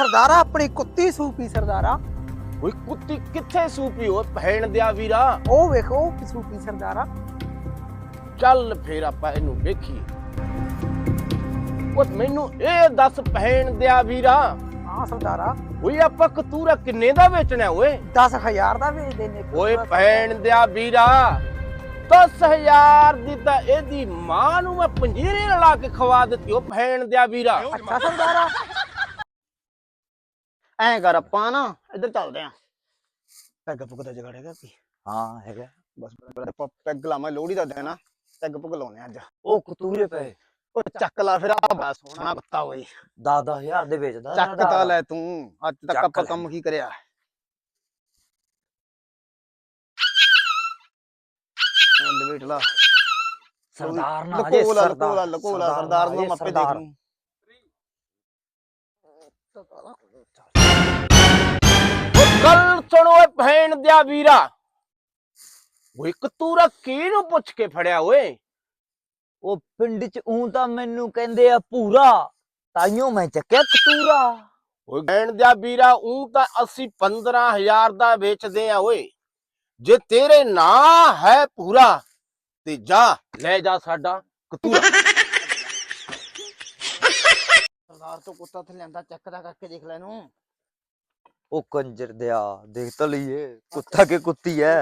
ਸਰਦਾਰਾ ਆਪਣੀ ਕੁੱਤੀ ਸੂਪੀ ਸਰਦਾਰਾ। ਓਏ ਕੁੱਤੀ ਕਿੱਥੇ ਸੂਪੀ ਓਏ? ਭੈਣ ਦਿਆ ਵੀਰਾ। ਉਹ ਵੇਖੋ ਉਹ ਸੂਪੀ ਸਰਦਾਰਾ। ਚੱਲ ਫੇਰ ਆਪਾਂ ਇਹਨੂੰ ਵੇਖੀਏ। ਓਏ ਮੈਨੂੰ ਇਹ ਦੱਸ ਭੈਣ ਦਿਆ ਵੀਰਾ। ਹਾਂ ਸਰਦਾਰਾ। ਓਏ ਆਪਾਂ ਕਤੂਰਾ ਕਿੰਨੇ ਦਾ ਵੇਚਣਾ ਓਏ? 10000 ਦਾ ਵੇਚਦੇ ਨੇ ਓਏ ਭੈਣ ਦਿਆ ਵੀਰਾ 10000 ਦੀ ਤਾਂ ਇਹਦੀ ਮਾਂ ਨੂੰ ਮੈਂ ਪੰਜੀਰੀ ਲਾ ਕੇ ਖਵਾ ਦਿੱਤੀ ਓ ਭੈਣ ਦਿਆ ਵੀਰਾ। ਅੱਛਾ ਸਰਦਾਰਾ। ਐ ਕਰ ਆਪਾਂ ਨਾ ਇੱਧਰ ਚੱਲਦੇ ਆਂ। ਪੈਗ ਪੁੱਗ ਦਾ ਜਗੜੇਗਾ ਕੀ ਹਾਂ ਹੈਗਾ। ਬਸ ਆਪਾਂ ਪੈਗ ਲਾਵਾਂ ਲੋਹੜੀ ਦਾ ਦਿਨ ਆ। ਪੈਗ ਪੁੱਗ ਲਾਉਣੇ ਅੱਜ। ਉਹ ਕਤੂਰੇ ਪਏ ਉਹ ਚੱਕ ਲਾ ਫਿਰ ਆ ਬਾ ਸੋਹਣਾ ਕੁੱਤਾ ਓਏ। 10000 ਦੇ ਵੇਚਦਾ। ਚੱਕ ਤਾਂ ਲੈ ਤੂੰ। ਅੱਜ ਤੱਕ ਚੱਕ ਆਪਾਂ ਲੈ। ਕੰਮ ਕੀ ਕਰਿਆ? ਉਹ ਲਵੇਟ ਲਾ। ਸਰਦਾਰ ਨਾ ਅਜੇ ਲਕੋ ਲਾ ਲਕੋ ਸਰਦਾਰ ਨੂੰ ਅਜੇ ਮੈਂ ਆਪੇ ਦੇਖ। ਲੂੰ ਗੱਲ ਸੁਣੋ ਓਏ ਭੈਣ ਦਿਆ ਵੀਰਾ। ਓਏ ਕਤੂਰਾ ਕਿਹਨੂੰ ਪੁੱਛ ਕੇ ਫੜਿਆ ਓਏ? ਉਹ ਪਿੰਡ ਚ ਉਂ ਤਾਂ ਮੈਨੂੰ ਕਹਿੰਦੇ ਆ ਪੂਰਾ ਤਾਈਓ ਮੈਂ ਚੱਕਿਆ ਕਤੂਰਾ। ਓਏ ਭੈਣ ਦਿਆ ਵੀਰਾ ਉਹ ਤਾਂ ਅਸੀਂ 15000 ਦਾ ਵੇਚਦੇ ਆ ਓਏ। ਜੇ ਤੇਰੇ ਨਾਂ ਹੈ ਪੂਰਾ ਤੇ ਜਾ ਲੈ ਜਾ ਸਾਡਾ ਕਤੂਰਾ। ਸਰਦਾਰ ਤੋਂ ਕੁੱਤਾ ਤੇ ਲੈਂਦਾ ਚੱਕ ਦਾ ਕਰਕੇ ਦੇਖ ਲੈ ਇਹਨੂੰ। ਉਹ ਕੰਜਰ ਦਿਆ ਦੇਖ ਤਾਂ ਲਈਏ ਕੁੱਤਾ ਕੇ ਕੁੱਤੀ ਐ?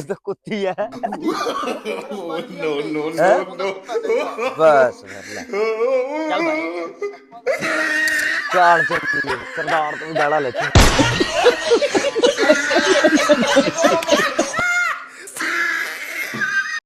ਤਾਂ ਕੁੱਤੀ ਐ। ਨੋ ਨੋ ਹੈਂ? ਬਸ ਚੱਲ ਚੱਲੀਏ ਸਰਦਾਰ ਤੋਂ ਗਾਲਾਂ ਲੈ